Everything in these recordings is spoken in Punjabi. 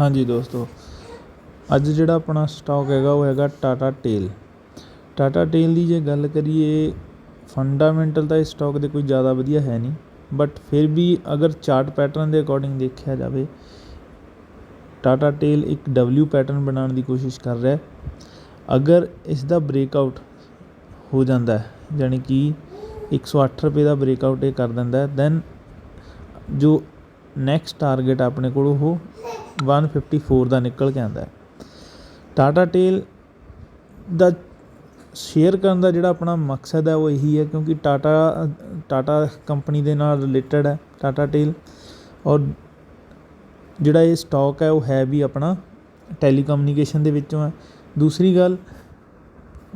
ਹਾਂਜੀ ਦੋਸਤੋ, ਅੱਜ ਜਿਹੜਾ ਆਪਣਾ ਸਟਾਕ ਹੈਗਾ ਉਹ ਹੈਗਾ ਟਾਟਾ ਟੇਲ ਟਾਟਾ ਟੇਲ ਦੀ ਜੇ ਗੱਲ ਕਰੀਏ ਫੰਡਾਮੈਂਟਲ ਤਾਂ ਇਸ ਸਟਾਕ ਦੇ ਕੋਈ ਜ਼ਿਆਦਾ ਵਧੀਆ ਹੈ ਨਹੀਂ। ਬਟ ਫਿਰ ਵੀ ਅਗਰ ਚਾਰਟ ਪੈਟਰਨ ਦੇ ਅਕੋਰਡਿੰਗ ਦੇਖਿਆ ਜਾਵੇ ਟਾਟਾ ਟੇਲ ਇੱਕ ਡਬਲਿਊ ਪੈਟਰਨ ਬਣਾਉਣ ਦੀ ਕੋਸ਼ਿਸ਼ ਕਰ ਰਿਹਾ ਹੈ। ਅਗਰ ਇਸ ਦਾ ਬ੍ਰੇਕਆਊਟ ਹੋ ਜਾਂਦਾ ਹੈ ਯਾਨੀ ਕਿ 108 ਰੁਪਏ ਦਾ ਬ੍ਰੇਕਆਊਟ ਇਹ ਕਰ ਦਿੰਦਾ ਹੈ ਦੈਨ ਜੋ ਨੈਕਸਟ ਟਾਰਗੇਟ ਆਪਣੇ ਕੋਲ ਉਹ 154 ਦਾ ਨਿਕਲ ਕੇ ਆਉਂਦਾ ਟਾਟਾ ਟੇਲ ਦਾ ਸ਼ੇਅਰ ਕਰਨ ਦਾ ਜਿਹੜਾ ਆਪਣਾ ਮਕਸਦ ਹੈ ਉਹ ਇਹੀ ਹੈ ਕਿਉਂਕਿ ਟਾਟਾ ਟਾਟਾ ਕੰਪਨੀ ਦੇ ਨਾਲ ਰਿਲੇਟਡ ਹੈ ਟਾਟਾ ਟੇਲ ਔਰ ਜਿਹੜਾ ਇਹ ਸਟਾਕ ਹੈ ਉਹ ਹੈ ਵੀ ਆਪਣਾ ਟੈਲੀਕਮਿਊਨੀਕੇਸ਼ਨ ਦੇ ਵਿੱਚੋਂ ਹੈ। ਦੂਸਰੀ ਗੱਲ,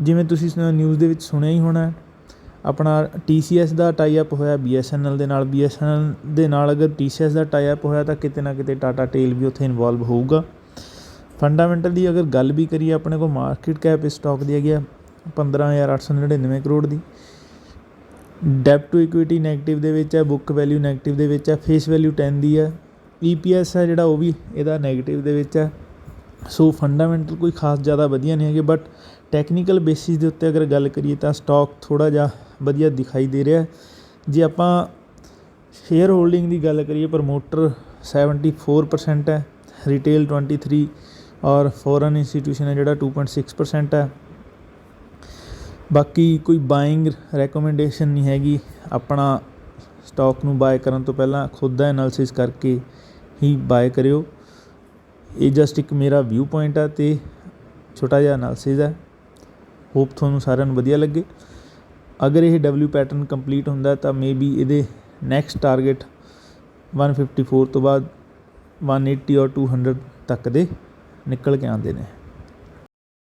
ਜਿਵੇਂ ਤੁਸੀਂ ਨਿਊਜ਼ ਦੇ ਵਿੱਚ ਸੁਣਿਆ ਹੀ ਹੋਣਾ ਆਪਣਾ ਟੀ ਸੀ TCS ਦਾ ਟਾਈ ਅਪ ਹੋਇਆ BSNL ਦੇ ਨਾਲ BSNL ਦੇ ਨਾਲ ਅਗਰ ਟੀ ਸੀ TCS ਦਾ ਟਾਈ ਅਪ ਹੋਇਆ ਤਾਂ ਕਿਤੇ ਨਾ ਕਿਤੇ ਟਾਟਾ ਟੇਲ ਵੀ ਉੱਥੇ ਇਨਵੋਲਵ ਹੋਊਗਾ। ਫੰਡਾਮੈਂਟਲ ਦੀ ਅਗਰ ਗੱਲ ਵੀ ਕਰੀਏ, ਆਪਣੇ ਕੋਲ ਮਾਰਕੀਟ ਕੈਪ ਇਸ ਸਟਾਕ ਦੀ ਹੈਗੀ ਆ 15899 ਕਰੋੜ ਦੀ। ਡੈਪ ਟੂ ਇਕੁਇਟੀ ਨੈਗੇਟਿਵ ਦੇ ਵਿੱਚ ਹੈ ਬੁੱਕ ਵੈਲਿਊ ਨੈਗੇਟਿਵ ਦੇ ਵਿੱਚ ਹੈ ਫੇਸ ਵੈਲਿਊ 10 ਦੀ ਹੈ। EPS ਹੈ ਜਿਹੜਾ, ਉਹ ਵੀ ਇਹਦਾ ਨੈਗੇਟਿਵ ਦੇ ਵਿੱਚ ਹੈ। ਸੋ ਫੰਡਾਮੈਂਟਲ ਕੋਈ ਖਾਸ ਜ਼ਿਆਦਾ ਵਧੀਆ ਨਹੀਂ ਹੈਗੇ ਬਟ ਟੈਕਨੀਕਲ ਬੇਸਿਸ ਦੇ ਉੱਤੇ ਅਗਰ ਗੱਲ ਕਰੀਏ ਤਾਂ ਸਟਾਕ ਥੋੜ੍ਹਾ ਜਿਹਾ ਵਧੀਆ ਦਿਖਾਈ ਦੇ ਰਿਹਾ। ਜੇ ਆਪਾਂ ਸ਼ੇਅਰ ਹੋਲਡਿੰਗ ਦੀ ਗੱਲ ਕਰੀਏ ਪ੍ਰਮੋਟਰ 74% ਹੈ ਰਿਟੇਲ 23 ਔਰ ਫੋਰਨ ਇੰਸਟੀਟਿਊਸ਼ਨ ਹੈ ਜਿਹੜਾ 2.6% ਹੈ। ਬਾਕੀ ਕੋਈ ਬਾਇੰਗ ਰეკਮੈਂਡੇਸ਼ਨ ਨਹੀਂ ਹੈਗੀ। ਆਪਣਾ ਸਟਾਕ ਨੂੰ ਬਾਏ ਕਰਨ ਤੋਂ ਪਹਿਲਾਂ ਖੁਦ ਦਾ ਐਨਾਲਿਸਿਸ ਕਰਕੇ ਹੀ ਬਾਏ ਕਰਿਓ। ਇਹ ਜਸਟ ਇੱਕ ਮੇਰਾ ਵਿਊ ਪੁਆਇੰਟ ਹੈ ਤੇ ਛੋਟਾ ਜਿਹਾ ਐਨਾਲਿਸਿਸ ਹੈ। ਹੋਪ ਤੁਹਾਨੂੰ ਸਾਰਿਆਂ ਨੂੰ ਵਧੀਆ ਲੱਗੇ। ਅਗਰ ਇਹ ਡਬਲਿਊ ਪੈਟਰਨ ਕੰਪਲੀਟ ਹੁੰਦਾ ਤਾਂ ਮੇਬੀ ਇਹਦੇ ਨੈਕਸਟ ਟਾਰਗੇਟ 154 ਤੋਂ ਬਾਅਦ 180 ਔਰ 200 ਤੱਕ ਦੇ ਨਿਕਲ ਕੇ ਆਉਂਦੇ ਨੇ।